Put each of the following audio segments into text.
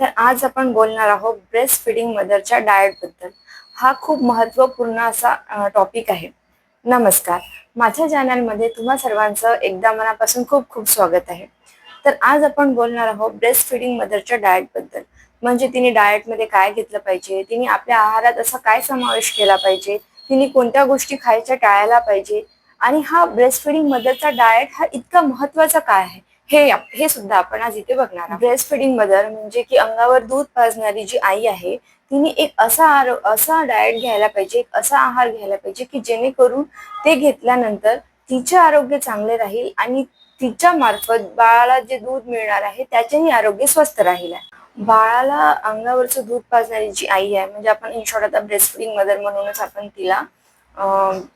तर आज आपण बोलणार आहोत ब्रेस्ट फिडिंग मदरच्या डाएटबद्दल. हा खूप महत्त्वपूर्ण असा टॉपिक आहे. नमस्कार. माझ्या चॅनलमध्ये तुम्हा सर्वांचं एकदा मनापासून खूप खूप स्वागत आहे. तर आज आपण बोलणार आहोत ब्रेस्ट फिडिंग मदरच्या डाएटबद्दल. म्हणजे तिने डाएटमध्ये काय घेतलं पाहिजे? तिने आपल्या आहारात असा काय समावेश केला पाहिजे? तिने कोणत्या गोष्टी खायच्या टाळायला पाहिजे? आणि हा ब्रेस्ट फिडिंग मदरचा डाएट हा इतका महत्त्वाचा काय आहे? हे हे सुद्धा आपण आज इथे बघणार आहोत. ब्रेस्ट फिडिंग मदर म्हणजे की अंगावर दूध पाजणारी जी आई आहे तिने एक असा आरो असा डाएट घ्यायला पाहिजे एक असा आहार घ्यायला पाहिजे की जेणेकरून ते घेतल्यानंतर तिचे आरोग्य चांगले राहील आणि तिच्या मार्फत बाळाला जे दूध मिळणार आहे त्याचेही आरोग्य स्वस्थ राहील. बाळाला अंगावरचं दूध पाजणारी जी आई आहे म्हणजे आपण इन शॉर्ट आता ब्रेस्ट फिडिंग मदर म्हणूनच आपण तिला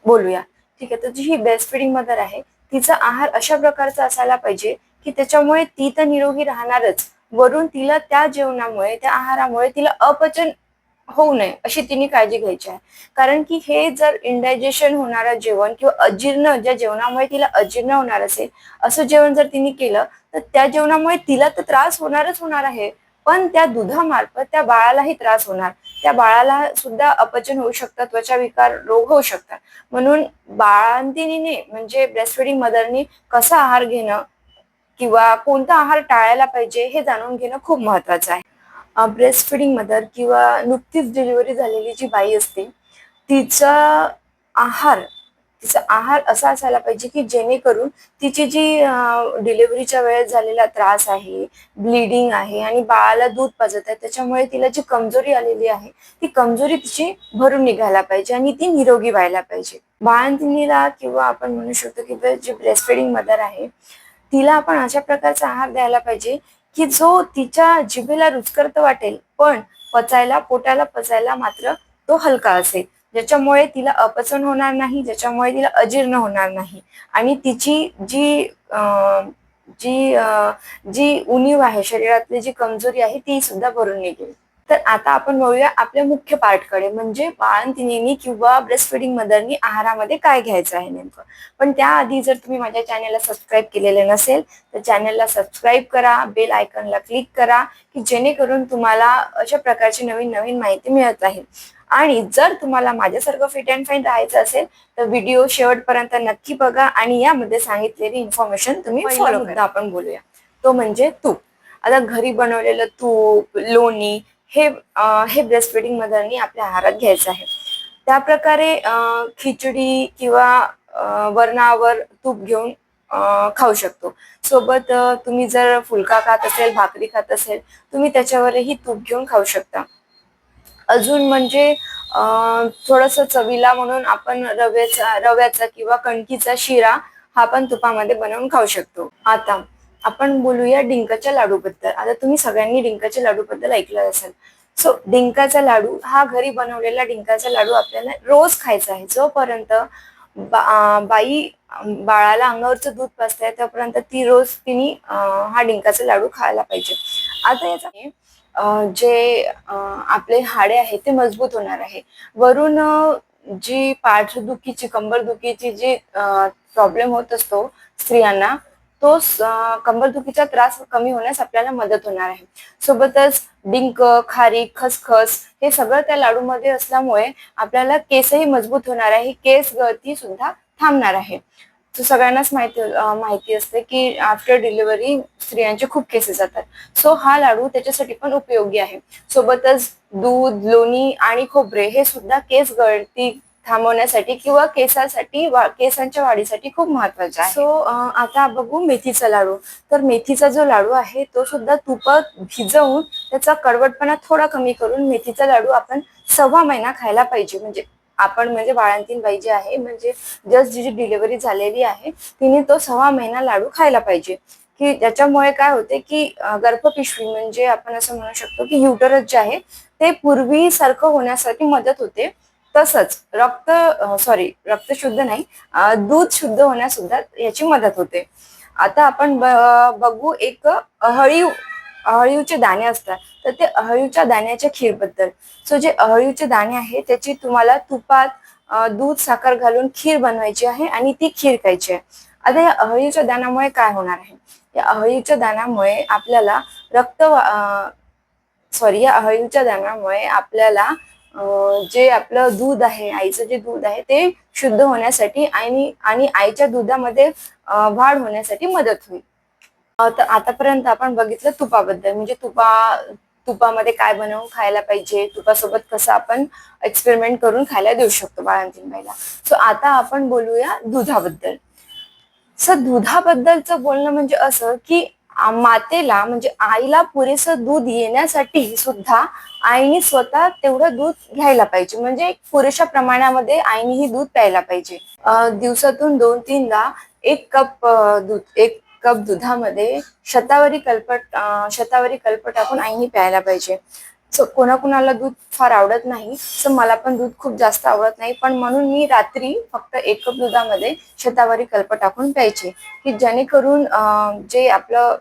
बोलूया. ठीक आहे तर जी ही ब्रेस्ट फिडिंग मदर आहे तिचा आहार अशा प्रकारचा असायला पाहिजे की त्याच्यामुळे ती तर निरोगी राहणारच. वरून तिला त्या जेवणामुळे त्या आहारामुळे तिला अपचन होऊ नये अशी तिने काळजी घ्यायची आहे. कारण की हे जर इंडायजेशन होणारं जेवण किंवा अजीर्ण ज्या जेवणामुळे तिला अजीर्ण होणार असेल असं जेवण जर तिने केलं तर त्या जेवणामुळे तिला तर त्रास होणारच होणार आहे. पण त्या दुधामार्फत त्या बाळालाही त्रास होणार. त्या बाळाला सुद्धा अपचन होऊ शकतात त्वचा विकार रोग होऊ शकतात. म्हणून बाळांतिनीने म्हणजे ब्रेस्ट फिडिंग मदरनी कसा आहार घेणं किंवा कोणता आहार टाळायला पाहिजे हे जाणून घेणं खूप महत्वाचं आहे. ब्रेस्ट फिडिंग मदर किंवा नुकतीच डिलिव्हरी झालेली जी बाई असते तिचा आहार तिचा आहार असा असायला पाहिजे की जेणेकरून तिची जी डिलिव्हरीच्या वेळेस झालेला त्रास आहे ब्लिडिंग आहे आणि बाळाला दूध पाजत आहे त्याच्यामुळे तिला जी कमजोरी आलेली आहे ती कमजोरी तिची भरून निघायला पाहिजे आणि ती निरोगी व्हायला पाहिजे. बाळंतिनीला किंवा आपण म्हणू शकतो की जी ब्रेस्ट फिडिंग मदर आहे तिला आपण अशा प्रकारचा आहार द्यायला पाहिजे की जो तिच्या जिभेला रुचकरत वाटेल पण पचायला पोटाला पचायला मात्र तो हलका असेल. ज्याच्यामुळे तिला अपचन होणार नाही ज्याच्यामुळे तिला अजीर्ण होणार नाही. आणि तिची जी अं, जी अं, जी उणीव आहे शरीरातली जी कमजोरी आहे ती सुद्धा भरून निघेल. तर आता आपण बघूया आपल्या मुख्य पार्टकडे. म्हणजे बाळंतिनीनी किंवा ब्रेस्ट फिडिंग मदरनी आहारामध्ये काय घ्यायचं आहे नेमकं? पण त्याआधी जर तुम्ही माझ्या चॅनलला सबस्क्राईब केलेले नसेल तर चॅनलला सबस्क्राईब करा बेल आयकॉनला क्लिक करा की जेणेकरून तुम्हाला अशा प्रकारची नवीन नवीन माहिती मिळत राहील. आणि जर तुम्हाला माझ्यासारखं फिट अँड फाईन राहायचं असेल तर व्हिडिओ शेवटपर्यंत नक्की बघा आणि यामध्ये सांगितलेली इन्फॉर्मेशन तुम्ही फॉलो करा. आपण बोलूया. तो म्हणजे तूप. आता घरी बनवलेलं तूप लोणी हे हे ब्रेस्ट फिडिंग मदरनी आपल्या आहारात घ्यायचं आहे. त्या प्रकारे खिचडी किंवा वरणावर तूप घेऊन खाऊ शकतो. सोबत तुम्ही जर फुलका खात असेल भाकरी खात असेल तुम्ही त्याच्यावरही तूप घेऊन खाऊ शकता. अजून म्हणजे थोडंसं चवीला म्हणून आपण रव्याचा रव्याचा किंवा कणकीचा शिरा हा पण तुपामध्ये बनवून खाऊ शकतो. आता आपण बोलूया डिंकाच्या लाडू बद्दल आता तुम्ही सगळ्यांनी डिंकाच्या लाडू बद्दल ऐकलं असेल. सो डिंकाचा लाडू हा घरी बनवलेला डिंकाचा लाडू आपल्याला रोज खायचा आहे. जोपर्यंत बा- बाई बाळाला अंगावरचं दूध पाजते तोपर्यंत ती रोज तिने हा डिंकाचा लाडू खायला पाहिजे. आता याचा जे आपले हाडे आहेत ते मजबूत होणार आहे. वरून जी पाठदुखीची कंबरदुखीची जी प्रॉब्लेम होत असतो स्त्रियांना तो कंबरदुखीचा त्रास कमी होण्यास आपल्याला मदत होणार आहे. सोबतच डिंक खारीक खसखस हे सगळं त्या लाडूमध्ये असल्यामुळे आपल्याला केसही मजबूत होणार आहे. केस गळती सुद्धा थांबणार आहे. सगळ्यांनाच माहिती माहिती असते की आफ्टर डिलिव्हरी स्त्रियांचे खूप केसेस जातात. सो हा लाडू त्याच्यासाठी पण उपयोगी आहे. सोबतच दूध लोणी आणि खोबरे हे सुद्धा केस गळती थांबवण्यासाठी किंवा केसासाठी वा- केसांच्या वाढीसाठी खूप महत्त्वाचे आहे. सो आता बघू मेथीचा लाडू. तर मेथीचा जो लाडू आहे तो सुद्धा तुपात भिजवून त्याचा कडवटपणा थोडा कमी करून मेथीचा लाडू आपण सव्वा महिना खायला पाहिजे. म्हणजे आपण म्हणजे बाळांतीन बाई जी आहे म्हणजे जस्ट जी डिलिव्हरी झालेली आहे तिने तो सव्वा महिना लाडू खायला पाहिजे. की त्याच्यामुळे काय होते की गर्भपिशवी म्हणजे आपण असं म्हणू शकतो की युटरस जे आहे ते पूर्वीसारखं होण्यासाठी मदत होते. तसंच रक्त सॉरी रक्त शुद्ध नाही दूध शुद्ध होण्यास सुद्धा याची मदत होते. आता आपण ब- बघू एक अहळीव अहळीवचे दाणे असतात. तर ते अहळीवच्या दाण्याच्या खीरबद्दल सो जे अहळीवचे दाणे आहे त्याची तुम्हाला तुपात दूध साखर घालून खीर बनवायची आहे आणि ती खीर खायची आहे. आता या अहळीच्या दाण्यामुळे काय होणार आहे? या अहळीच्या दाण्यामुळे आपल्याला रक्त सॉरी या अहळीच्या दाण्यामुळे आपल्याला जे आपलं दूध आहे आईचं जे दूध आहे ते शुद्ध होण्यासाठी आणि आणि आईच्या दुधामध्ये वाढ होण्यासाठी मदत होईल. तर आतापर्यंत आपण बघितलं तुपाबद्दल. म्हणजे तुपा तुपामध्ये काय बनवून खायला पाहिजे तुपासोबत कसं आपण एक्सपेरिमेंट करून खायला देऊ शकतो बाळांतीन बाईला. सो आता आपण बोलूया दुधाबद्दल. सर दुधाबद्दलचं बोलणं म्हणजे असं की मातेला म्हणजे आईला पुरेसं दूध येण्यासाठी सुद्धा आईने स्वतः तेवढं दूध घ्यायला पाहिजे. म्हणजे पुरेशा प्रमाणामध्ये आईनेही दूध प्यायला पाहिजे. दिवसातून दोन तीनदा एक कप दूध एक कप दुधामध्ये शतावरी कल्पट शतावरी कल्प टाकून आईने प्यायला पाहिजे. सो कोणाकोणाला दूध फार आवडत नाही सो मला पण दूध खूप जास्त आवडत नाही पण म्हणून मी रात्री फक्त एक कप दुधामध्ये शतावरी कल्प टाकून प्यायचे. की जेणेकरून जे आपलं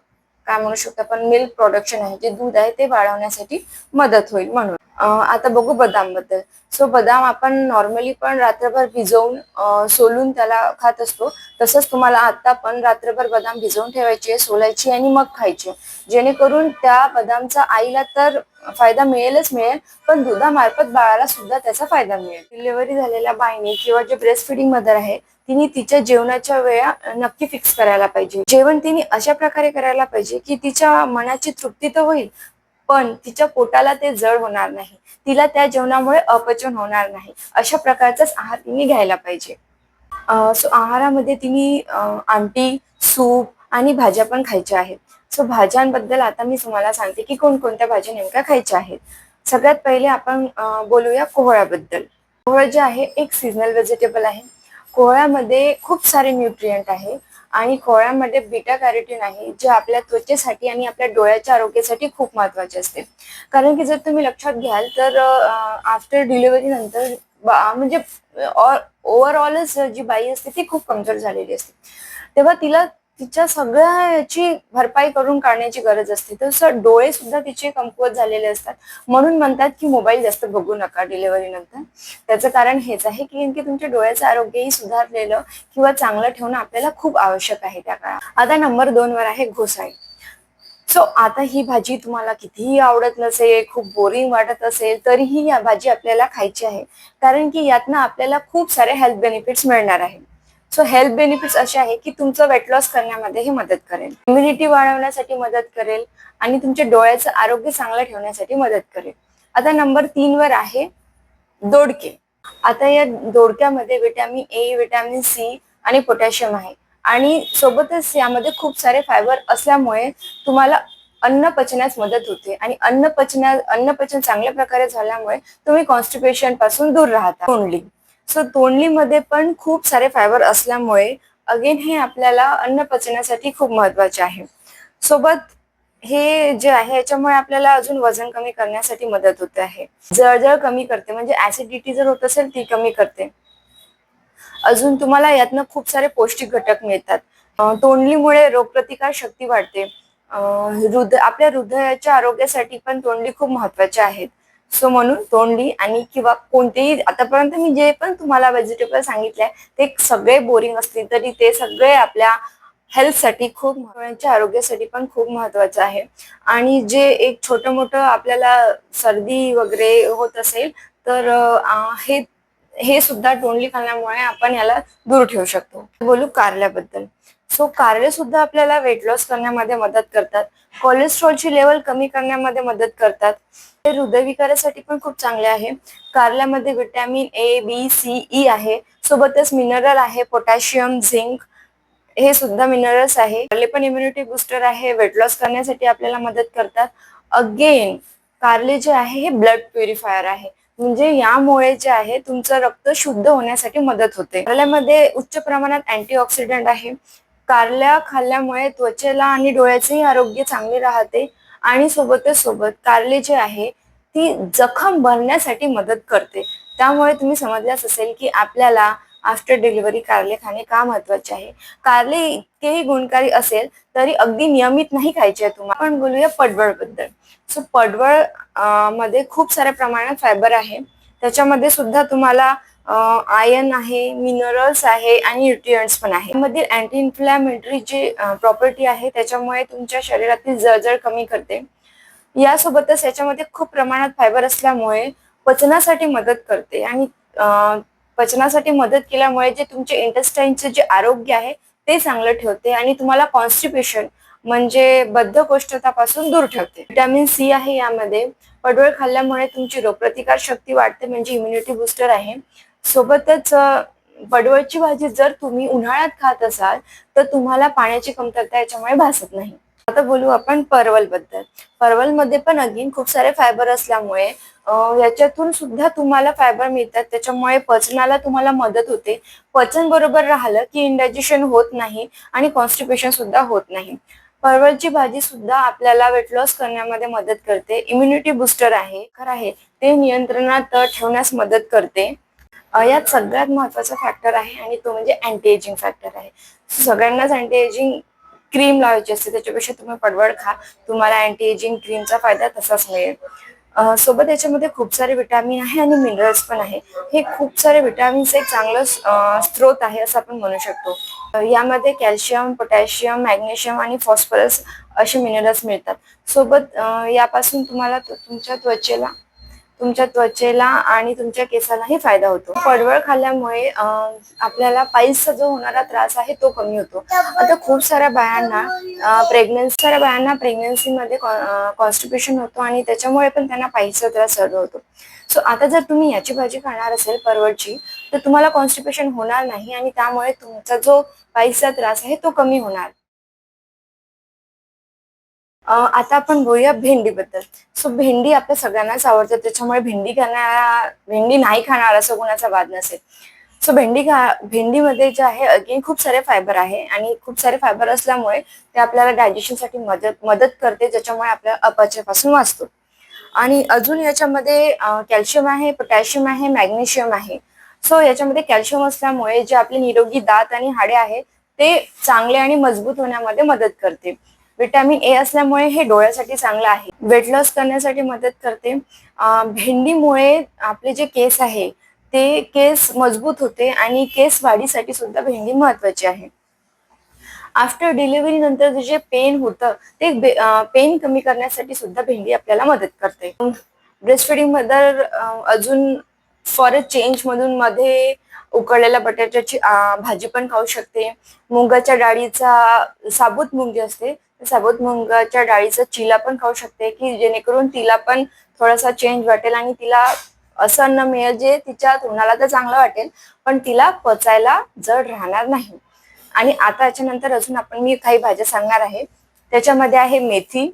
काय म्हणू शकतो आपण मिल्क प्रोडक्शन आहे जे दूध आहे ते वाढवण्यासाठी मदत होईल म्हणून. आता बघू बदामबद्दल सो बदाम आपण नॉर्मली पण रात्रभर भिजवून सोलून त्याला खात असतो. तसंच तुम्हाला आता पण रात्रभर बदाम भिजवून ठेवायचे सोलायची आणि मग खायचे. जेणेकरून त्या बदामचा आईला तर फायदा मिळेलच मिळेल पण दुधामार्फत बाळाला सुद्धा त्याचा फायदा मिळेल. डिलिव्हरी झालेल्या बाईने किंवा जे ब्रेस्ट फिडिंग मदर आहे तिने तिच्या जेवणाच्या वेळा नक्की फिक्स करायला पाहिजे. जेवण तिने अशा प्रकारे करायला पाहिजे की तिच्या मनाची तृप्ती तर होईल पण तिच्या पोटाला ते जड होणार नाही. तिला त्या जेवणामुळे अपचन होणार नाही. अशा प्रकारचाच आहार तिने घ्यायला पाहिजे. सो आहारामध्ये तिने आमटी सूप आणि भाज्या पण खायच्या आहेत. सो भाज्यांबद्दल आता मी तुम्हाला सांगते की कोणकोणत्या भाज्या नेमक्या खायच्या आहेत. सगळ्यात पहिले आपण बोलूया कोहळ्याबद्दल. कोहळ जे आहे एक सीझनल व्हेजिटेबल आहे. कोहळ्यामध्ये खूप सारे न्यूट्रियंट आहे आणि कोहळ्यामध्ये बीटा कॅरेटिन आहे जे आपल्या त्वचेसाठी आणि आपल्या डोळ्याच्या आरोग्यासाठी खूप महत्त्वाचे असते. कारण की जर तुम्ही लक्षात घ्याल तर आफ्टर डिलिव्हरी नंतर म्हणजे ओव्हरऑलच जी बाई असते ती खूप कमजोर झालेली असते. तेव्हा तिला तिच्या सगळ्या याची भरपाई करून काढण्याची गरज असते. तसं डोळे सुद्धा तिचे कमकुवत झालेले असतात. म्हणून म्हणतात की मोबाईल जास्त बघू नका डिलिव्हरी नंतर. त्याचं कारण हेच आहे की की तुमच्या डोळ्याचं आरोग्यही सुधारलेलं किंवा चांगलं ठेवणं आपल्याला खूप आवश्यक आहे त्या काळात. आता नंबर दोन वर आहे घोसाळी. सो आता ही भाजी तुम्हाला कितीही आवडत नसेल खूप बोरिंग वाटत असेल तरीही या भाजी आपल्याला खायची आहे. कारण की यातनं आपल्याला खूप सारे हेल्थ बेनिफिट्स मिळणार आहे. सो हेल्थ बेनिफिट्स असे आहे की तुमचं वेट लॉस करण्यामध्ये हे मदत करेल. इम्युनिटी वाढवण्यासाठी मदत करेल आणि तुमच्या डोळ्याचं आरोग्य चांगलं ठेवण्यासाठी मदत करेल. आता नंबर तीन वर आहे दोडके. आता या दोडक्यामध्ये विटॅमिन ए विटॅमिन सी आणि पोटॅशियम आहे. आणि सोबतच यामध्ये खूप सारे फायबर असल्यामुळे तुम्हाला अन्न पचण्यास मदत होते आणि अन्न पचण्या अन्न पचन चांगल्या प्रकारे झाल्यामुळे तुम्ही कॉन्स्टिपेशनपासून दूर राहता. ओनली सो तोंडलीमध्ये पण खूप सारे फायबर असल्यामुळे अगेन हे आपल्याला अन्न पचण्यासाठी खूप महत्त्वाचे आहे. सोबत हे जे आहे याच्यामुळे आपल्याला अजून वजन कमी करण्यासाठी मदत होते आहे. जळजळ कमी करते म्हणजे ऍसिडिटी जर होत असेल ती कमी करते. अजून तुम्हाला यातनं खूप सारे पौष्टिक घटक मिळतात. तोंडलीमुळे रोगप्रतिकार शक्ती वाढते. अं, हृदय आपल्या हृदयाच्या आरोग्यासाठी पण तोंडली खूप महत्त्वाचे आहेत. सो म्हणून तोंडली आणि किंवा कोणतेही आतापर्यंत मी जे पण तुम्हाला व्हेजिटेबल सांगितले ते सगळे बोरिंग असतील तरी ते सगळे आपल्या हेल्थसाठी खूप महत्त्वाच्या आरोग्यासाठी पण खूप महत्वाचं आहे. आणि जे एक छोटं मोठं आपल्याला सर्दी वगैरे होत असेल तर हे हे सुद्धा तोंडली खाण्यामुळे आपण याला दूर ठेवू शकतो. बोलू कारल्याबद्दल. सो कारले सुद्धा आपल्याला वेट लॉस करण्यामध्ये मदत करतात. कोलेस्ट्रॉलची लेवल कमी करण्यामध्ये मदत करतात. ते हृदयविकारासाठी पण खूप चांगले आहे. कारल्यामध्ये vitamin A B C E e आहे. सोबतच मिनरल आहे पोटॅशियम झिंक हे सुद्धा मिनरल्स आहे. कारले पण इम्युनिटी बुस्टर आहे. वेट लॉस करण्यासाठी आपल्याला मदत करतात. अगेन कारले जे आहे हे ब्लड प्युरिफायर आहे. म्हणजे यामुळे जे आहे तुमचं रक्त शुद्ध होण्यासाठी मदत होते. कारल्यामध्ये उच्च प्रमाणात अँटीऑक्सिडंट आहे. कारल्या खाल्ल्यामुळे त्वचेला आणि डोळ्याचेही आरोग्य चांगले राहते. आणि सोबतच सोबत कारले जे आहे ती जखम भरण्यासाठी मदत करते. त्यामुळे तुम्ही समजल्याच असेल की आपल्याला आफ्टर डिलिव्हरी कारले खाणे का महत्त्वाचे आहे? कारले इतकेही गुणकारी असेल तरी अगदी नियमित नाही खायचे आहे तुम्हाला आपण बोलूया पडवळबद्दल सो पडवळमध्ये खूप साऱ्या प्रमाणात फायबर आहे. त्याच्यामध्ये सुद्धा तुम्हाला आयर्न आहे मिनरल्स आहे आणि न्यूट्रियंट्स पण आहे. मधील अँटी इन्फ्लॅमेटरी जे प्रॉपर्टी आहे त्याच्यामुळे तुमच्या शरीरातील जळजळ कमी करते. यासोबतच याच्यामध्ये खूप प्रमाणात फायबर असल्यामुळे पचनासाठी मदत करते. आणि पचनासाठी मदत केल्यामुळे जे तुमचे इंटेस्टाईनचे जे आरोग्य आहे ते चांगलं ठेवते आणि तुम्हाला कॉन्स्टिपेशन म्हणजे बद्धकोष्ठतापासून दूर ठेवते. व्हिटॅमिन सी आहे यामध्ये. पडवळ खाल्ल्यामुळे तुमची रोगप्रतिकार शक्ती वाढते म्हणजे इम्युनिटी बुस्टर आहे. सोबतच पडवळची भाजी जर तुम्ही उन्हाळ्यात खात असाल तर तुम्हाला पाण्याची कमतरता याच्यामुळे भासत नाही. आता बोलू आपण परवलबद्दल परवलमध्ये पण अगेन खूप सारे फायबर असल्यामुळे याच्यातून सुद्धा तुम्हाला फायबर मिळतात. त्याच्यामुळे पचनाला तुम्हाला मदत होते. पचन बरोबर राहिलं की इंडायजेशन होत नाही आणि कॉन्स्टिपेशन सुद्धा होत नाही. परवलची भाजी सुद्धा आपल्याला वेट लॉस करण्यामध्ये मदत करते. इम्युनिटी बुस्टर आहे खरं आहे. ते नियंत्रणात ठेवण्यास मदत करते. यात सगळ्यात महत्त्वाचा फॅक्टर आहे आणि तो म्हणजे अँटी एजिंग फॅक्टर आहे. सगळ्यांनाच अँटी एजिंग क्रीम लावायची असते त्याच्यापेक्षा तुम्ही पडवळ खा. तुम्हाला अँटी एजिंग क्रीमचा फायदा तसाच मिळेल. सोबत याच्यामध्ये खूप सारे विटॅमिन आहे आणि मिनरल्स पण आहे. हे खूप सारे विटॅमिन्स एक चांगलं स्त्रोत स्रोत आहे असं आपण म्हणू शकतो. यामध्ये कॅल्शियम पोटॅशियम मॅग्नेशियम आणि फॉस्फरस असे मिनरल्स मिळतात. सोबत यापासून तुम्हाला तुमच्या त्वचेला तुमच्या त्वचेला आणि तुमच्या केसालाही फायदा होतो. पडवळ खाल्ल्यामुळे आपल्याला पाईल्सचा जो होणारा त्रास आहे तो कमी होतो. आता खूप साऱ्या बायांना प्रेग्नन्सी साऱ्या बायांना प्रेग्नन्सीमध्ये मध्ये होतो आणि त्याच्यामुळे पण त्यांना पाईल्सचा त्रास सर्व होतो. सो आता जर तुम्ही याची भाजी खाणार असेल परवडची तर तुम्हाला कॉन्स्टिप्युशन होणार नाही आणि त्यामुळे तुमचा जो पाईल्सचा त्रास आहे तो कमी होणार. आता आपण बोलूया भेंडीबद्दल. सो भेंडी आपल्या सगळ्यांनाच आवडते त्याच्यामुळे भेंडी खाणारा भेंडी नाही खाणार असं कोणाचा वाद नसेल. सो भेंडी खा भेंडीमध्ये जे आहे अगेन खूप सारे फायबर आहे आणि खूप सारे फायबर असल्यामुळे ते आपल्याला डायजेशनसाठी मदत मदत करते ज्याच्यामुळे आपल्या अपचयापासून वाचतो. आणि अजून याच्यामध्ये कॅल्शियम आहे पोटॅशियम आहे मॅग्नेशियम आहे. सो याच्यामध्ये कॅल्शियम असल्यामुळे जे आपले निरोगी दात आणि हाडे आहे ते चांगले आणि मजबूत होण्यामध्ये मदत करते. विटॅमिन ए असल्यामुळे हे डोळ्यासाठी चांगलं आहे. वेट लॉस करण्यासाठी मदत करते. भेंडीमुळे आपले जे केस आहे ते केस मजबूत होते आणि केस वाढीसाठी सुद्धा भेंडी महत्वाची आहे. आफ्टर डिलिव्हरी नंतर जे पेन होतं ते पेन कमी करण्यासाठी सुद्धा भेंडी आपल्याला मदत करते. ब्रेस्ट फिडिंग मदर अजून फॉर अ चेंज मधून मध्ये उकडलेल्या बटाट्याची भाजी पण खाऊ शकते. मुगाच्या डाळीचा साबूत मूग जे असते. साबूत मुगाच्या डाळीचा चिला पण खाऊ शकते की जेणेकरून तिला पण थोडासा चेंज वाटेल आणि तिला असं अन्न मिळेल जे तिच्या तोंडाला तर चांगलं वाटेल पण तिला पचायला जड राहणार नाही. आणि आता याच्यानंतर अजून आपण मी काही भाज्या सांगणार आहे. त्याच्यामध्ये आहे मेथी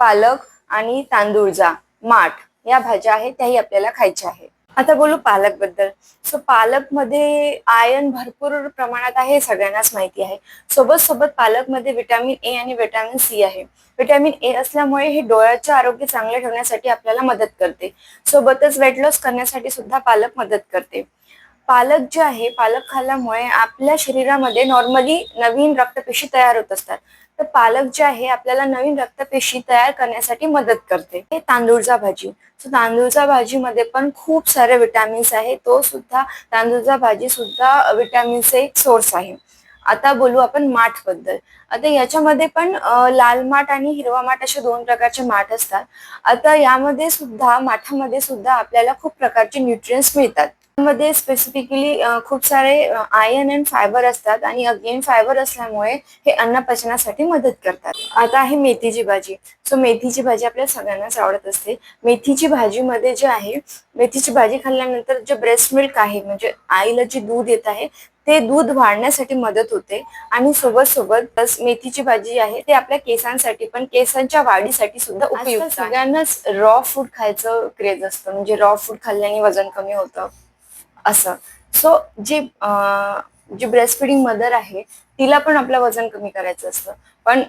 पालक आणि तांदूळजा माठ. या भाज्या आहेत त्याही आपल्याला खायच्या आहेत. आता बोलू पालकबद्दल सो पालकमध्ये आयन भरपूर प्रमाणात आहे हे सगळ्यांनाच माहिती आहे. सोबत सोबत पालकमध्ये विटॅमिन ए आणि विटॅमिन सी आहे. विटॅमिन ए असल्यामुळे हे डोळ्याचे आरोग्य चांगले ठेवण्यासाठी आपल्याला मदत करते. सोबतच वेट लॉस करण्यासाठी सुद्धा पालक मदत करते. पालक जे आहे पालक खाल्ल्यामुळे आपल्या शरीरामध्ये नॉर्मली नवीन रक्तपेशी तयार होत असतात. तर पालक जे आहे आपल्याला नवीन रक्तपेशी तयार करण्यासाठी मदत करते. हे तांदूळचा भाजी. सो तांदूळचा भाजीमध्ये पण खूप सारे विटॅमिन्स आहे. तो सुद्धा तांदूळचा भाजी सुद्धा विटॅमिनचा एक सोर्स आहे. आता बोलू आपण माठबद्दल आता याच्यामध्ये पण लाल माठ आणि हिरवा माठ असे दोन प्रकारचे माठ असतात. आता यामध्ये सुद्धा माठामध्ये सुद्धा आपल्याला खूप प्रकारचे न्यूट्रियन्स मिळतात. मध्ये स्पेसिफिकली खूप सारे आयर्न अँड फायबर असतात आणि अगेन फायबर असल्यामुळे हे अन्न पचनासाठी मदत करतात. आता आहे मेथीची भाजी. सो मेथीची भाजी आपल्या सगळ्यांनाच आवडत असते. मेथीची भाजीमध्ये जे आहे मेथीची भाजी खाल्ल्यानंतर जे ब्रेस्ट मिल्क आहे म्हणजे आईला जे दूध येत आहे ते दूध वाढण्यासाठी मदत होते. आणि सोबत सोबत मेथीची भाजी आहे ते आपल्या केसांसाठी पण केसांच्या वाढीसाठी सुद्धा उपयुक्त. सगळ्यांनाच रॉ फूड खायचं क्रेज असतं. म्हणजे रॉ फूड खाल्ल्याने वजन कमी होतं. असं. सो जे जी ब्रेस्ट फिडिंग मदर आहे तिला पण आपलं वजन कमी करायचं असतं. पण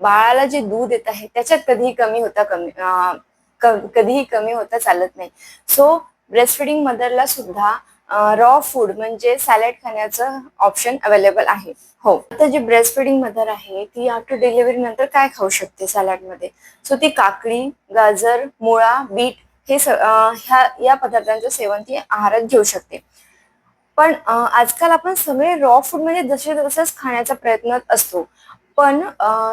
बाळाला जे दूध येत आहे त्याच्यात कधीही कमी होता कमी कधीही कमी होता चालत नाही. सो ब्रेस्ट फिडिंग मदरला सुद्धा रॉ फूड म्हणजे सॅलड खाण्याचं ऑप्शन अवेलेबल आहे. हो. आता जी ब्रेस्ट फिडिंग मदर आहे ती आफ्टर डिलिव्हरी नंतर काय खाऊ शकते सॅलडमध्ये सो ती काकडी गाजर मुळा बीट हे स- ह्या या पदार्थांचं सेवन ती आहारात घेऊ शकते. पण आजकाल आपण सगळे रॉ फूड म्हणजे जसे तसेच खाण्याचा प्रयत्न असतो. पण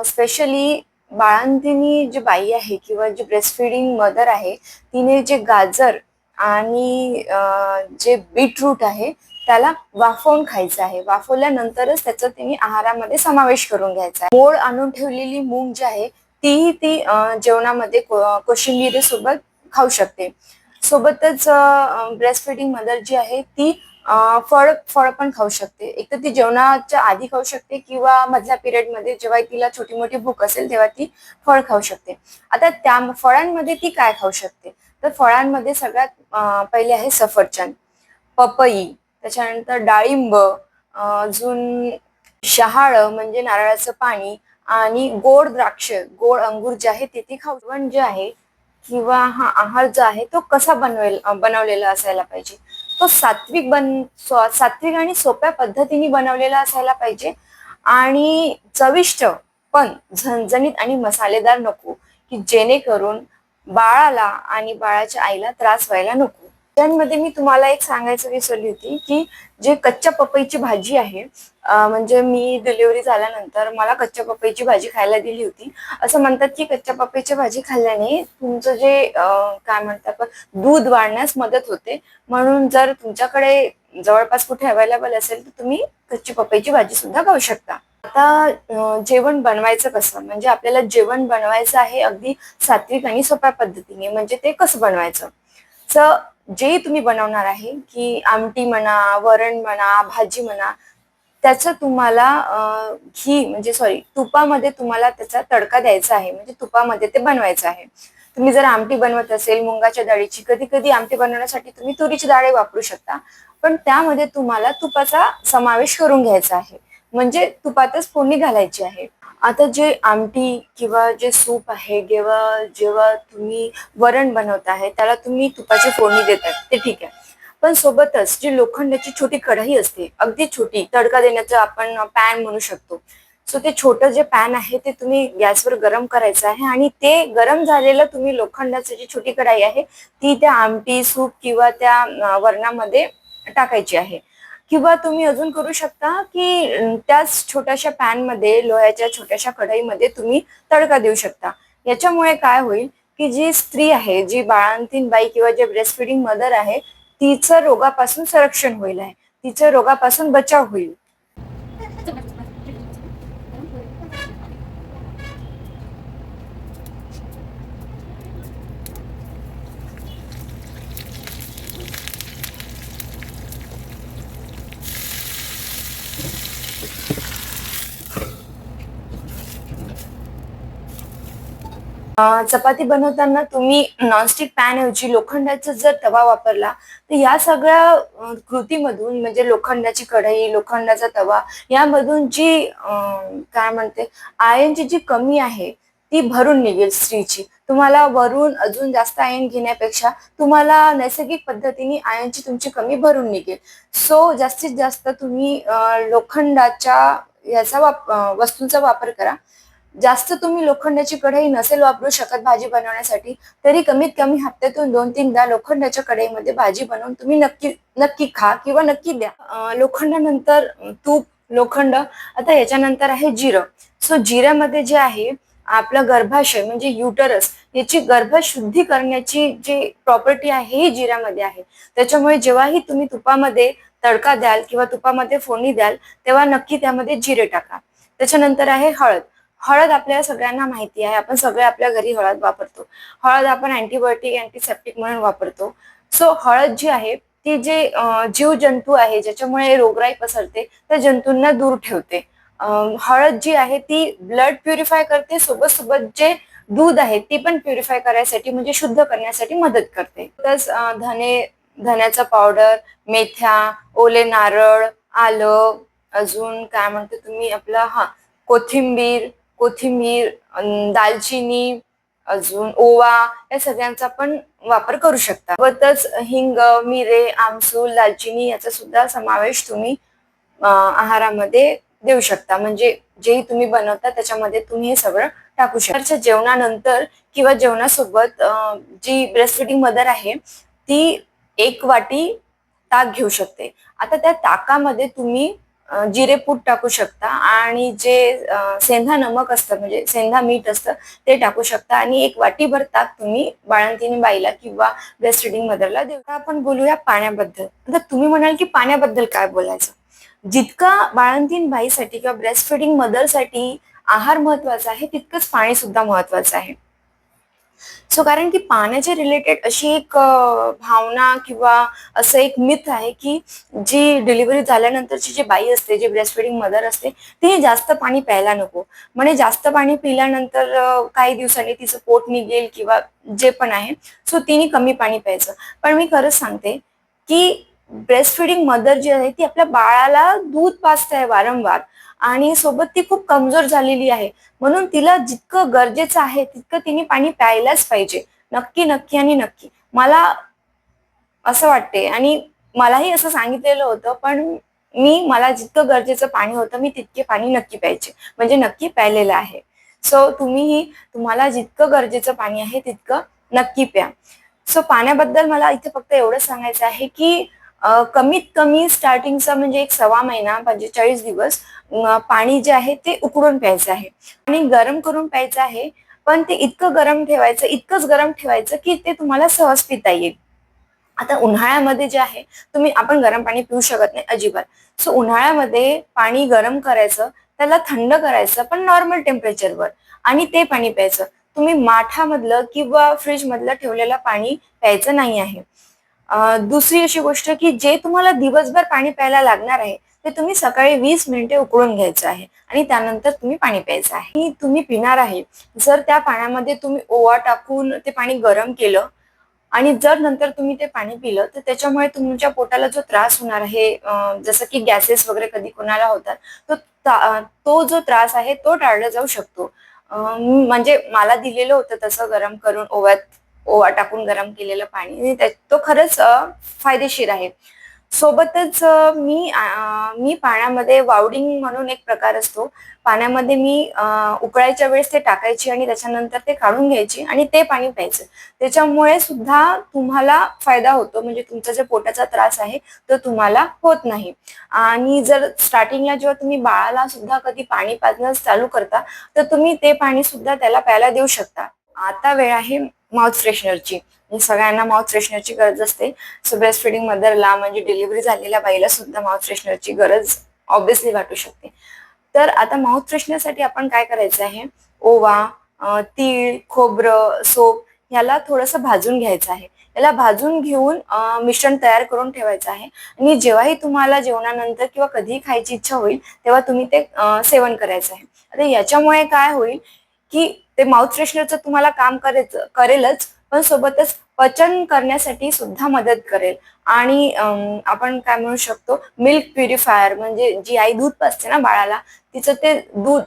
स्पेशली बाळांतिनी जी बाई आहे किंवा जी ब्रेस्ट फिडिंग मदर आहे तिने जे गाजर आणि जे बीटरूट आहे त्याला वाफवून खायचं आहे. वाफवल्यानंतरच त्याचा तिने आहारामध्ये समावेश करून घ्यायचा आहे. मोड आणून ठेवलेली मूग जी आहे तीही ती जेवणामध्ये को- कोशिंबिरी सोबत खाऊ शकते. सोबतच ब्रेस्ट फिडिंग मदर जी आहे ती फळ फळ पण खाऊ शकते. एक तर ती जेवणाच्या आधी खाऊ शकते किंवा मधल्या पिरियडमध्ये जेव्हा तिला छोटी मोठी भूक असेल तेव्हा ती फळ खाऊ शकते. आता त्या फळांमध्ये ती काय खाऊ शकते? तर फळांमध्ये सगळ्यात पहिले आहे सफरचंद पपई त्याच्यानंतर डाळिंब अजून शहाळ म्हणजे नारळाचं पाणी आणि गोड द्राक्ष गोड अंगूर जे आहे ते ती खाऊ पण जे आहे किंवा हा आहार जो आहे तो कसा बनवेल बनवलेला असायला पाहिजे? तो सात्विक बन सात्विक आणि सोप्या पद्धतीने बनवलेला असायला पाहिजे. आणि चविष्ट पण झणझणीत आणि मसालेदार नको की जेणेकरून बाळाला आणि बाळाच्या आईला त्रास व्हायला नको. त्यांमध्ये मी तुम्हाला एक सांगायचं विसरली होती की जे कच्च्या पपईची भाजी आहे म्हणजे मी डिलिव्हरी झाल्यानंतर मला कच्च्या पपईची भाजी खायला दिली होती. असं म्हणतात की कच्च्या पपईची भाजी खाल्ल्याने तुमचं जे काय म्हणतात दूध वाढण्यास मदत होते. म्हणून जर तुमच्याकडे जवळपास कुठे अवेलेबल असेल तर तुम्ही कच्ची पपईची भाजी सुद्धा खाऊ शकता. आता जेवण बनवायचं कसं? म्हणजे आपल्याला जेवण बनवायचं आहे अगदी सात्विक आणि सोप्या पद्धतीने. म्हणजे ते कसं बनवायचं? तर जे तुम्ही बनवणार आहे की आमटी म्हणा वरण म्हणा भाजी म्हणा त्याचं तुम्हाला घी म्हणजे सॉरी तुपामध्ये तुम्हाला त्याचा तडका द्यायचा आहे. म्हणजे तुपामध्ये ते बनवायचं आहे. तुम्ही जर आमटी बनवत असेल मुंगाच्या डाळीची कधी कधी आमटी बनवण्यासाठी तुम्ही तुरीची डाळी वापरू शकता. पण त्यामध्ये तुम्हाला तुपाचा समावेश करून घ्यायचा आहे. म्हणजे तुपातच फोडणी घालायची आहे. आता जे आमटी किंवा जे सूप आहे जेव्हा जेव्हा तुम्ही वरण बनवत आहे त्याला तुम्ही तुपाची फोडणी देतात ते ठीक आहे. पण सोबतच जी लोखंडाची छोटी कढाई असते अगदी छोटी तडका देण्याचं आपण पॅन म्हणू शकतो. सो ते छोटं जे पॅन आहे ते तुम्ही गॅसवर गरम करायचं आहे आणि ते गरम झालेलं तुम्ही लोखंडाची जी छोटी कढाई आहे ती त्या आमटी सूप किंवा त्या वरणामध्ये टाकायची आहे. किंवा तुम्ही अजून करू शकता की त्याच छोट्याशा पॅनमध्ये लोह्याच्या छोट्याशा कढईमध्ये तुम्ही तडका देऊ शकता. याच्यामुळे काय होईल की जी स्त्री आहे जी बाळांतीन बाई किंवा जे ब्रेस्ट फिडिंग मदर आहे तिचं रोगापासून संरक्षण होईल आहे. तिचं रोगापासून बचाव होईल. चपाती बनवताना तुम्ही नॉनस्टिक पॅन ऐवजी लोखंडाचा जर तवा वापरला तर या सगळ्या कृतीमधून म्हणजे लोखंडाची कढई लोखंडाचा तवा यामधून जी काय म्हणते आयनची जी कमी आहे ती भरून निघेल स्त्रीची तुम्हाला वरून अजून जास्त आयन घेण्यापेक्षा तुम्हाला नैसर्गिक पद्धतीने आयनची तुमची कमी भरून निघेल. सो जास्तीत जास्त तुम्ही लोखंडाच्या याचा वाप वस्तूंचा वापर करा. जास्त तुम्ही लोखंडाची कढई नसेल वापरू शकत भाजी बनवण्यासाठी तरी कमीत कमी हप्त्यातून दोन तीनदा लोखंडाच्या कढईमध्ये भाजी बनवून तुम्ही नक्की नक्की खा किंवा नक्की द्या. लोखंडानंतर तूप लोखंड आता याच्यानंतर आहे जिरं. सो जिऱ्यामध्ये जे आहे आपलं गर्भाशय म्हणजे युटरस याची गर्भशुद्धी करण्याची जी प्रॉपर्टी आहे ही जिऱ्यामध्ये आहे. त्याच्यामुळे जेव्हाही तुम्ही तुपामध्ये तडका द्याल किंवा तुपामध्ये फोडणी द्याल तेव्हा नक्की त्यामध्ये जिरे टाका. त्याच्यानंतर आहे हळद. हळद आपल्याला सगळ्यांना माहिती आहे. आपण सगळे आपल्या घरी हळद वापरतो. हळद आपण अँटीबायोटिक अँटीसेप्टिक म्हणून वापरतो. सो हळद जी आहे ती जे जीव जीवजंतू आहे ज्याच्यामुळे रोगराई पसरते त्या जंतूंना दूर ठेवते. हळद जी आहे ती ब्लड प्युरिफाय करते. सोबत सोबत जे दूध आहे ती पण प्युरिफाय करायसाठी म्हणजे शुद्ध करण्यासाठी मदत करते. तस धने धन्याचा पावडर मेथ्या ओले नारळ आलं अजून काय म्हणते तुम्ही आपलं? हा कोथिंबीर कोथिंबीर दालचिनी अजून ओवा या सगळ्यांचा पण वापर करू शकता. सोबतच हिंग मिरे आमसूल दालचिनी याचा सुद्धा समावेश तुम्ही आहारामध्ये देऊ शकता. म्हणजे जेही तुम्ही बनवता त्याच्यामध्ये तुम्ही हे सगळं टाकू शकता. जेवणानंतर किंवा जेवणासोबत जी ब्रेस्टफिडिंग मदर आहे ती एक वाटी ताक घेऊ शकते. आता त्या ताकामध्ये तुम्ही जिरेपूट टाकू शकता आणि जे सेंधा नमक असतं म्हणजे सेंधा मीठ असतं ते टाकू शकता. आणि एक वाटीभर ताक तुम्ही बाळंतीन बाईला किंवा ब्रेस्ट रिडिंग मदरला देऊ. आपण बोलूया पाण्याबद्दल. आता तुम्ही म्हणाल की पाण्याबद्दल काय बोलायचं? जितका बाळंतीन बाईसाठी किंवा ब्रेस्ट फिडिंग मदरसाठी आहार महत्त्वाचा आहे तितकंच पाणी सुद्धा महत्वाचं आहे. सो कारण की पाण्याच्या रिलेटेड अशी एक भावना किंवा असं एक मिथ आहे की जी डिलिव्हरी झाल्यानंतरची जी बाई असते जी ब्रेस्ट फिडिंग मदर असते तिने जास्त पाणी प्यायला नको. म्हणजे जास्त पाणी पिल्यानंतर काही दिवसांनी तिचं पोट निघेल किंवा जे पण आहे सो तिने कमी पाणी प्यायचं. पण मी खरंच सांगते की ब्रेस्ट फिडिंग मदर जी आहे ती आपल्या बाळाला दूध पाजते आहे वारंवार. आणि सोबत ती खूप कमजोर झालेली आहे. म्हणून तिला जितकं गरजेचं आहे तितकं तिने पाणी प्यायलाच पाहिजे. नक्की नक्की आणि नक्की. मला असं वाटते आणि मलाही असं सांगितलेलं होतं पण मी मला जितकं गरजेचं पाणी होतं मी तितके पाणी नक्की प्यायचे. म्हणजे नक्की प्यायलेलं आहे. सो तुम्हीही तुम्हाला जितकं गरजेचं पाणी आहे तितकं नक्की प्या. सो पाण्याबद्दल मला इथे फक्त एवढं सांगायचं आहे की कमीत कमी स्टार्टिंगचा म्हणजे एक सव्वा महिना पंचेचाळीस दिवस पाणी जे आहे ते उकळून प्यायचं आहे. आणि गरम करून प्यायचं आहे पण ते इतकं गरम ठेवायचं इतकंच गरम ठेवायचं की ते तुम्हाला सहज पिता येईल. आता उन्हाळ्यामध्ये जे आहे तुम्ही आपण गरम पाणी पिऊ शकत नाही अजिबात. सो उन्हाळ्यामध्ये पाणी गरम करायचं त्याला थंड करायचं पण नॉर्मल टेम्परेचरवर आणि ते पाणी प्यायचं. तुम्ही माठामधलं किंवा फ्रीजमधलं ठेवलेलं पाणी प्यायचं नाही आहे. दुसरी अशी गोष्ट की जे तुम्हाला दिवसभर पाणी प्यायला लागणार आहे ते तुम्ही सकाळी वीस मिनिटे उकळून घ्यायचं आहे आणि त्यानंतर तुम्ही पाणी प्यायचं आहे. तुम्ही पिणार आहे. जर त्या पाण्यामध्ये तुम्ही ओवा टाकून ते पाणी गरम केलं आणि जर नंतर तुम्ही ते पाणी पिलं तर त्याच्यामुळे तुमच्या पोटाला जो त्रास होणार आहे जसं की गॅसेस वगैरे कधी कोणाला होतात तो ता- तो जो त्रास आहे तो टाळला जाऊ शकतो. म्हणजे मला दिलेलं होतं तसं गरम करून ओव्यात ओवा टाकून गरम केलेलं पाणी. आणि तो खरंच फायदेशीर आहे. सोबतच मी मी पाण्यामध्ये वावडिंग म्हणून एक प्रकार असतो. पाण्यामध्ये मी उकळायच्या वेळेस ते टाकायची आणि त्याच्यानंतर ते काढून घ्यायची आणि ते पाणी प्यायचं. त्याच्यामुळे सुद्धा तुम्हाला फायदा होतो. म्हणजे तुमचा जो पोटाचा त्रास आहे तो तुम्हाला होत नाही. आणि जर स्टार्टिंगला जेव्हा तुम्ही बाळाला सुद्धा कधी पाणी पाजणं चालू करता तर तुम्ही ते पाणी सुद्धा त्याला प्यायला देऊ शकता. आता वेळ आहे माउथ फ्रेशनरची म्हणजे सगळ्यांना माउथ फ्रेशनरची गरज असते. सो ब्रेस्ट फिडिंग मदरला म्हणजे डिलिव्हरी झालेल्या बाईला सुद्धा माउथ फ्रेशनरची गरज ऑब्विसली वाटू शकते. तर आता माउथ फ्रेशनरसाठी आपण काय करायचं आहे? ओवा तीळ खोबरं सोप याला थोडंसं भाजून घ्यायचं आहे. याला भाजून घेऊन मिश्रण तयार करून ठेवायचं आहे. आणि जेव्हाही तुम्हाला जेवणानंतर किंवा कधीही खायची इच्छा होईल तेव्हा तुम्ही ते सेवन करायचं आहे. आता याच्यामुळे काय होईल की ते माउथ फ्रेशनरचं तुम्हाला काम करायचं करेलच पण सोबतच पचन करण्यासाठी सुद्धा मदत करेल. आणि आपण काय म्हणू शकतो मिल्क प्युरिफायर म्हणजे जी आई दूध पाजते ना बाळाला तिचं ते दूध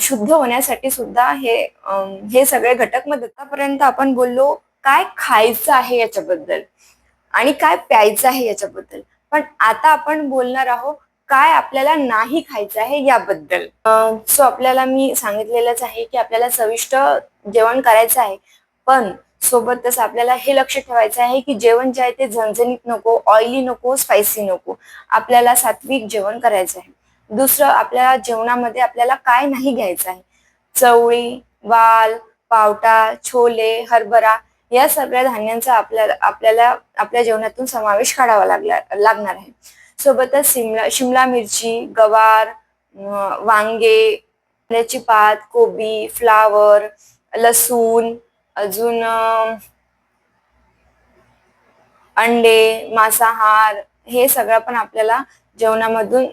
शुद्ध होण्यासाठी सुद्धा हे हे सगळे घटक मग आतापर्यंत आपण बोललो काय खायचं आहे याच्याबद्दल? आणि काय प्यायचं आहे याच्याबद्दल? पण आता आपण बोलणार आहोत काय आपल्याला नाही खायचं आहे याबद्दल. सो आपल्याला मी सांगितलेलंच आहे की आपल्याला चविष्ट जेवण करायचं आहे. पण सोबतच आपल्याला हे लक्ष ठेवायचं आहे की जेवण जे आहे ते झणझणीत नको ऑइली नको स्पायसी नको. आपल्याला सात्विक जेवण करायचं आहे. दुसरं आपल्याला जेवणामध्ये आपल्याला काय नाही घ्यायचं आहे. चवळी वाल पावटा छोले हरभरा या सगळ्या धान्यांचा आपल्याला आपल्याला आपल्या जेवणातून समावेश काढावा लागला लागणार आहे. सोबतच शिमला शिमला मिरची गवार वांगे आल्याची पात कोबी फ्लावर लसूण अजून अंडे मांसाहार हे सगळं पण आपल्याला जेवणामधून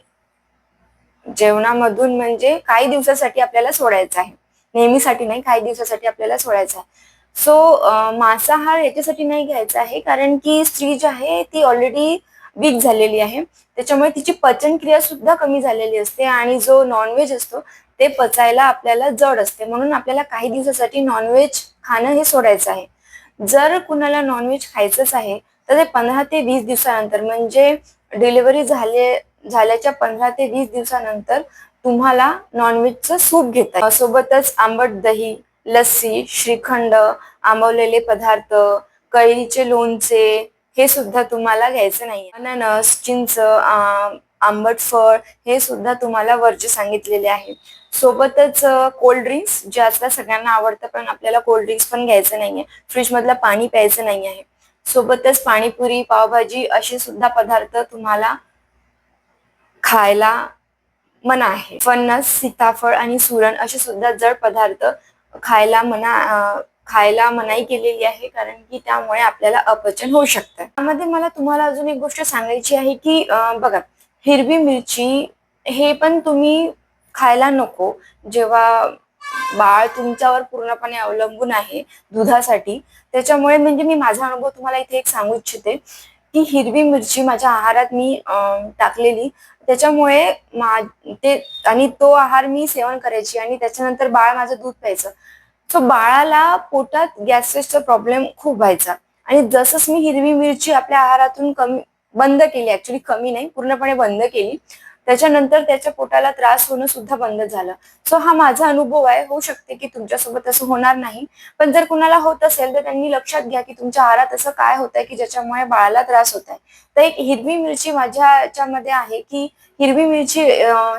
जेवणामधून म्हणजे काही दिवसासाठी आपल्याला सोडायचं आहे. नेहमीसाठी नाही काही दिवसासाठी आपल्याला सोडायचं आहे. सो मांसाहार याच्यासाठी नाही घ्यायचा आहे कारण की स्त्री जी आहे ती ऑलरेडी वीक झालेली आहे. त्याच्यामुळे तिची पचनक्रिया सुद्धा कमी झालेली असते आणि जो नॉनव्हेज असतो ते पचायला आपल्याला जड असते. म्हणून आपल्याला काही दिवसासाठी नॉनव्हेज खाणं हे सोडायचं आहे. जर कुणाला नॉनव्हेज खायचंच आहे तर ते पंधरा ते वीस दिवसानंतर म्हणजे डिलिव्हरी झाले झाल्याच्या पंधरा ते वीस दिवसानंतर तुम्हाला नॉनव्हेजचं सूप घेता सोबतच आंबट दही लस्सी श्रीखंड आंबवलेले पदार्थ कैरीचे लोणचे हे सुद्धा तुम्हाला घ्यायचं नाही अननस चिंच आंबट फळ हे सुद्धा तुम्हाला वरचे सांगितलेले आहे. सोबतच कोल्ड ड्रिंक्स जे आजकाल सगळ्यांना आवडतं पण आपल्याला कोल्ड ड्रिंक्स पण घ्यायचं नाहीये. फ्रीज मधलं पाणी प्यायचं नाही आहे सोबतच पाणीपुरी पावभाजी असे सुद्धा पदार्थ तुम्हाला खायला मना आहे. फणस सीताफळ आणि सुरण असे सुद्धा जड पदार्थ खायला मना खायला मनाई केलेली आहे कारण की त्यामुळे आपल्याला अपचन होऊ शकतं. त्यामध्ये मला तुम्हाला अजून एक गोष्ट सांगायची आहे की बघा हिरवी मिरची हे पण तुम्ही खायला नको. जेव्हा बाळ तुमच्यावर पूर्णपणे अवलंबून आहे दुधासाठी त्याच्यामुळे म्हणजे मी माझा अनुभव तुम्हाला इथे एक सांगू इच्छिते की हिरवी मिरची माझ्या आहारात मी टाकलेली. त्याच्यामुळे ते आणि तो आहार मी सेवन करायची आणि त्याच्यानंतर बाळ माझं दूध प्यायचं. सो बाळाला पोटात गॅसेसचा प्रॉब्लेम खूप व्हायचा. आणि जसंच मी हिरवी मिरची आपल्या आहारातून कमी बंद केली. ऍक्च्युली कमी नाही पूर्णपणे बंद केली. त्याच्यानंतर त्याच्या पोटाला त्रास होणं सुद्धा बंद झालं. सो हा माझा अनुभव आहे. होऊ शकते की तुमच्यासोबत असं होणार नाही. पण जर कुणाला होत असेल तर त्यांनी लक्षात घ्या की तुमच्या आहारात असं काय होत आहे की ज्याच्यामुळे बाळाला त्रास होत आहे तर एक हिरवी मिरची माझ्या याच्यामध्ये आहे की हिरवी मिरची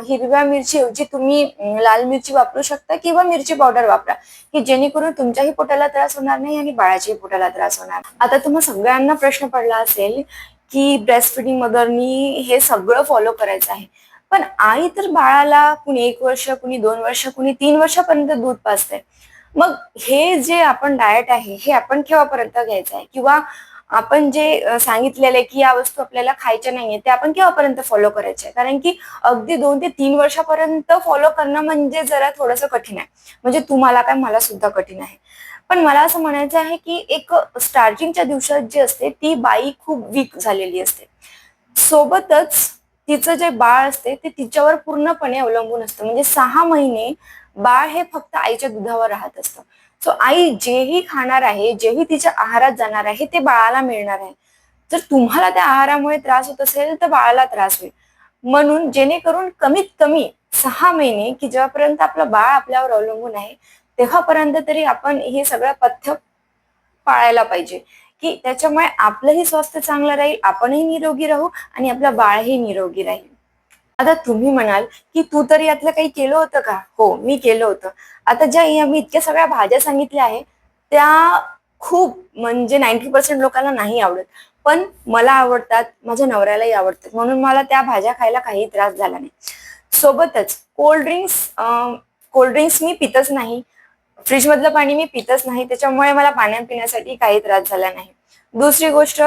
हिरव्या मिरची ऐवजी तुम्ही लाल मिरची वापरू शकता किंवा मिरची पावडर वापरा की जेणेकरून तुमच्याही पोटाला त्रास होणार नाही आणि बाळाच्याही पोटाला त्रास होणार आता तुम्हाला सगळ्यांना प्रश्न पडला असेल की ब्रेस्ट फिडिंग मदरनी हे सगळं फॉलो करायचं आहे. पण आई तर बाळाला कुणी एक वर्ष कुणी दोन वर्ष कुणी तीन वर्षापर्यंत दूध पाजते. मग हे जे आपण डाएट आहे हे आपण केव्हापर्यंत घ्यायचं आहे? किंवा आपण जे सांगितलेले की या वस्तू आपल्याला खायच्या नाहीये ते आपण केव्हापर्यंत फॉलो करायचे कारण की अगदी दोन ते तीन वर्षापर्यंत फॉलो करणं म्हणजे जरा थोडंसं कठीण आहे. म्हणजे तुम्हाला काय मला सुद्धा कठीण आहे. पण मला असं म्हणायचं आहे की एक स्टार्टिंगच्या दिवसात जी असते ती बाई खूप वीक झालेली असते. सोबतच तिचं जे बाळ असते ते तिच्यावर पूर्णपणे अवलंबून असतं. म्हणजे सहा महिने बाळ हे फक्त आईच्या दुधावर राहत असतं. सो आई जेही खाणार आहे जेही तिच्या आहारात जाणार आहे ते बाळाला मिळणार आहे. जर तुम्हाला त्या आहारामुळे त्रास होत असेल तर बाळाला त्रास होईल. म्हणून जेणेकरून कमीत कमी सहा महिने की जेव्हापर्यंत आपलं बाळ आपल्यावर अवलंबून आहे तेव्हापर्यंत तरी आपण हे सगळं पथ्य पाळायला पाहिजे. की त्याच्यामुळे आपलंही स्वास्थ्य चांगलं राहील आपणही निरोगी राहू आणि आपलं बाळही निरोगी राहील. आता तुम्ही म्हणाल की तू तरी यातलं काही केलं होतं का? हो मी केलं होतं. आता ज्या मी इतक्या सगळ्या भाज्या सांगितल्या आहे त्या खूप म्हणजे नाईन्टी पर्सेंट लोकांना नाही आवडत. पण मला आवडतात माझ्या नवऱ्यालाही आवडतात. म्हणून मला त्या भाज्या खायला काही त्रास झाला नाही. सोबतच कोल्ड ड्रिंक्स कोल्ड ड्रिंक्स मी पितच नाही. फ्रीज मधलं पाणी मी पितच नाही. त्याच्यामुळे मला पाण्या पिण्यासाठी काही त्रास झाला नाही. दुसरी गोष्ट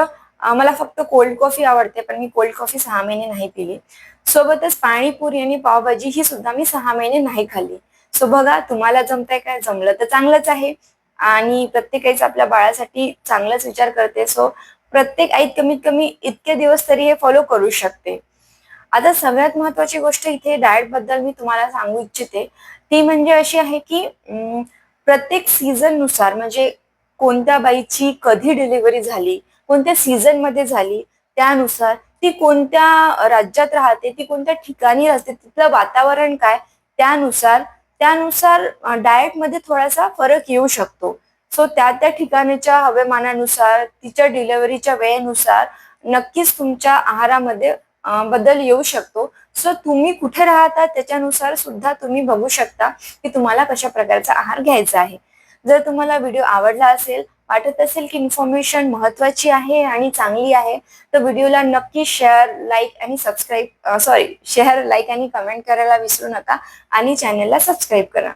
मला फक्त कोल्ड कॉफी आवडते पण मी कोल्ड कॉफी सहा महिने नाही पिली. सोबतच पाणीपुरी आणि पावभाजी ही सुद्धा मी सहा महिने नाही खाल्ली. सो बघा तुम्हाला जमतंय काय? जमलं तर चांगलंच आहे. आणि प्रत्येकाच आपल्या बाळासाठी चांगलाच विचार करते. सो प्रत्येक आईत कमीत कमी इतके दिवस तरी हे फॉलो करू शकते. आता सगळ्यात महत्वाची गोष्ट इथे डाएटबद्दल मी तुम्हाला सांगू इच्छिते. ती म्हणजे अशी आहे की प्रत्येक सीझननुसार म्हणजे कोणत्या बाईची कधी डिलिव्हरी झाली कोणत्या सीझनमध्ये झाली त्यानुसार ती कोणत्या राज्यात राहते ती कोणत्या ठिकाणी राहते तिथलं वातावरण काय त्यानुसार त्यानुसार डाएटमध्ये थोडासा फरक येऊ शकतो. सो त्या त्या ठिकाणीच्या हवामानानुसार तिच्या डिलिव्हरीच्या वेळेनुसार नक्कीच तुमच्या आहारामध्ये बदल येऊ शकतो. सो तुम्ही कुठे राहता त्याच्यानुसार सुद्धा तुम्ही बघू शकता की तुम्हाला कशा प्रकारचा आहार घ्यायचा आहे. जर तुम्हाला व्हिडिओ आवडला असेल वाटत असेल की इन्फॉर्मेशन महत्वाची आहे आणि चांगली आहे तर व्हिडिओला नक्की शेअर लाईक आणि सबस्क्राईब सॉरी शेअर लाईक आणि कमेंट करायला विसरू नका आणि चॅनेलला सबस्क्राईब करा.